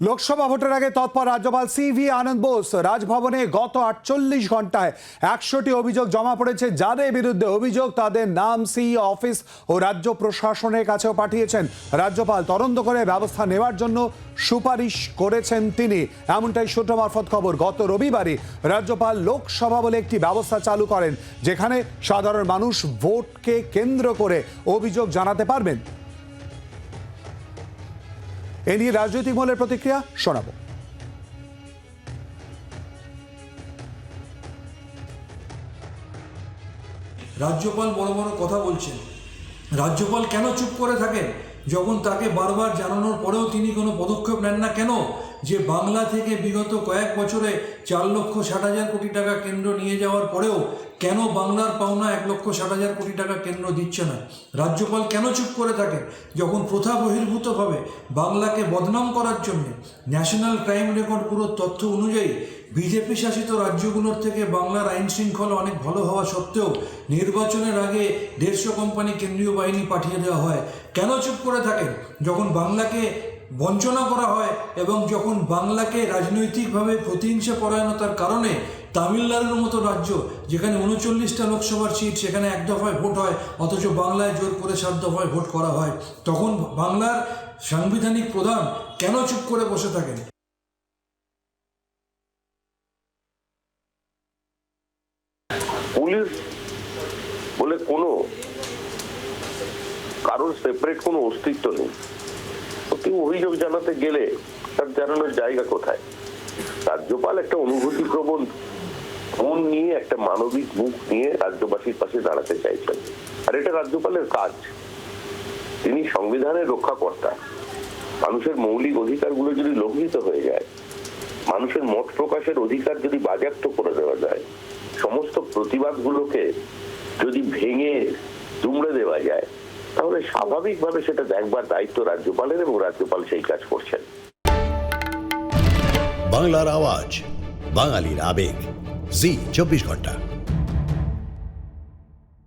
লোকসভা ভোটের আগে তৎপর রাজ্যপাল সি ভি আনন্দ বোস রাজভবনে গত আটচল্লিশ ঘন্টায় একশোটি অভিযোগ জমা পড়েছে। যাদের বিরুদ্ধে অভিযোগ তাদের নাম, সি, অফিস ও রাজ্য প্রশাসনের কাছেও পাঠিয়েছেন। রাজ্যপাল তদন্ত করে ব্যবস্থা নেওয়ার জন্য সুপারিশ করেছেন তিনি। এমনটাই সূত্র মারফত খবর। গত রবিবারই রাজ্যপাল লোকসভা বলে একটি ব্যবস্থা চালু করেন, যেখানে সাধারণ মানুষ ভোটকে কেন্দ্র করে অভিযোগ জানাতে পারবেন। এ নিয়ে রাজনৈতিক মহলের প্রতিক্রিয়া শোনাবো। রাজ্যপাল বড় বড় কথা বলছেন। রাজ্যপাল কেন চুপ করে থাকেন? যখন তাকে বারবার জানানোর পরেও তিনি কোনো পদক্ষেপ নেন না কেন? যে বাংলা থেকে বিগত কয়েক বছরে চার লক্ষ ষাট হাজার কোটি টাকা কেন্দ্র নিয়ে যাওয়ার পরেও কেন বাংলার পাওনা এক লক্ষ ষাট হাজার কোটি টাকা কেন্দ্র দিচ্ছে না? রাজ্যপাল কেন চুপ করে থাকে যখন প্রথা বহির্ভূতভাবে বাংলাকে বদনাম করার জন্য, ন্যাশনাল ক্রাইম রেকর্ড পুরো তথ্য অনুযায়ী বিজেপি শাসিত রাজ্যগুলোর থেকে বাংলার আইন শৃঙ্খলা অনেক ভালো হওয়া সত্ত্বেও নির্বাচনের আগে দেড়শো কোম্পানি কেন্দ্রীয় বাহিনী পাঠিয়ে দেওয়া হয়। কেন চুপ করে থাকেন? যখন বাংলাকে বঞ্চনা করা হয় এবং যখন বাংলাকে রাজনৈতিকভাবে প্রতিহিংসা পরায়ণতার কারণে তামিলনাড়ুর মতো রাজ্য, যেখানে উনচল্লিশটা লোকসভার সিট, সেখানে এক দফায় ভোট হয়, অথচ বাংলায় জোর করে সাত দফায় ভোট করা হয়, তখন বাংলার সাংবিধানিক প্রধান কেন চুপ করে বসে থাকেন? পুলিশ বলে কোনো, কারোর সেপারেট কোনো অস্তিত্ব নেই। কেউ অভিযোগ জানাতে গেলে তার জানানোর জায়গা কোথায়? রাজ্যপাল একটা অনুভূতি প্রবণ মন নিয়ে একটা মানবিক মুখ নিয়ে রাজ্যবাসীর পাশে দাঁড়াতে চাইছেন। আর এটা রাজ্যপালের কাজ। তিনি সংবিধানের রক্ষাকর্তা। মানুষের মৌলিক অধিকারগুলো যদি লঙ্ঘিত হয়ে যায়, মানুষের মত প্রকাশের অধিকার যদি বাজেয়াপ্ত করে দেওয়া যায়, সমস্ত প্রতিবাদগুলোকে যদি ভেঙে দুমড়ে দেওয়া যায় তাহলে স্বাভাবিকভাবে সেটা দেখবার দায়িত্ব রাজ্যপালের এবং রাজ্যপাল সেই কাজ করছেন। বাংলার আওয়াজ, বাঙালির আবেগ। জি, চব্বিশ ঘণ্টা।